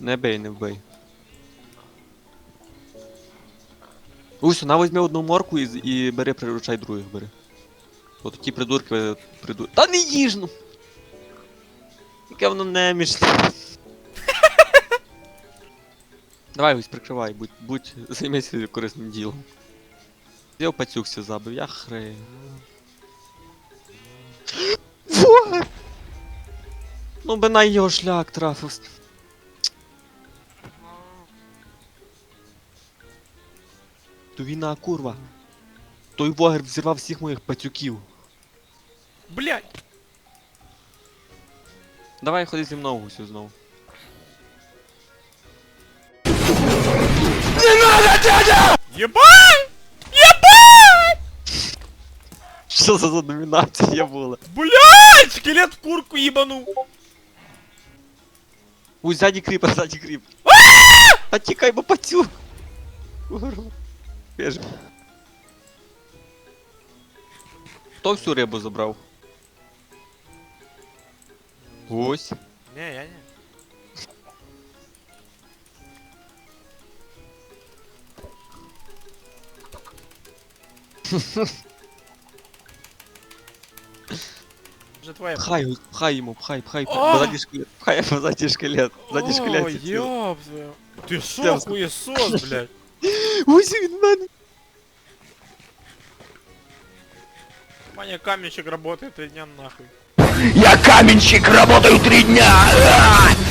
Не бей, не вбий. Усю, на візьми одну морку і, і бери, приручай других бери. От ті придурки приду. Та не їж ну! Яке воно немічне. Давай ось прикривай, будь, будь займайся корисним ділом. Я пацюкся забив, я хрен. Ну би на його шлях трафив. То війна курва. Той вогер взірвав всіх моїх пацюків. Блять! Давай ходи зі мною гусю знову. Єбать! Що за домінація була? Блять! Скелет в курку їбанув! Ой, ззаді кріпер, ззаді кріп. Та тікай, бо пацюк. Курва. Я ж- Хто всю рибу забрав? Гусь. Не, я не. Вже твоя. Пхай, гусь, пхай йому, пхай, пхай, О! позаді шкелет, пхай позаді шкелет, позаді шкелет. Ой, ёб твою. Ти Я шо, вз- хуєсос, блядь? Від мене. Маня каменщик работает три дня нахуй. Я каменщик, работаю три дня. А!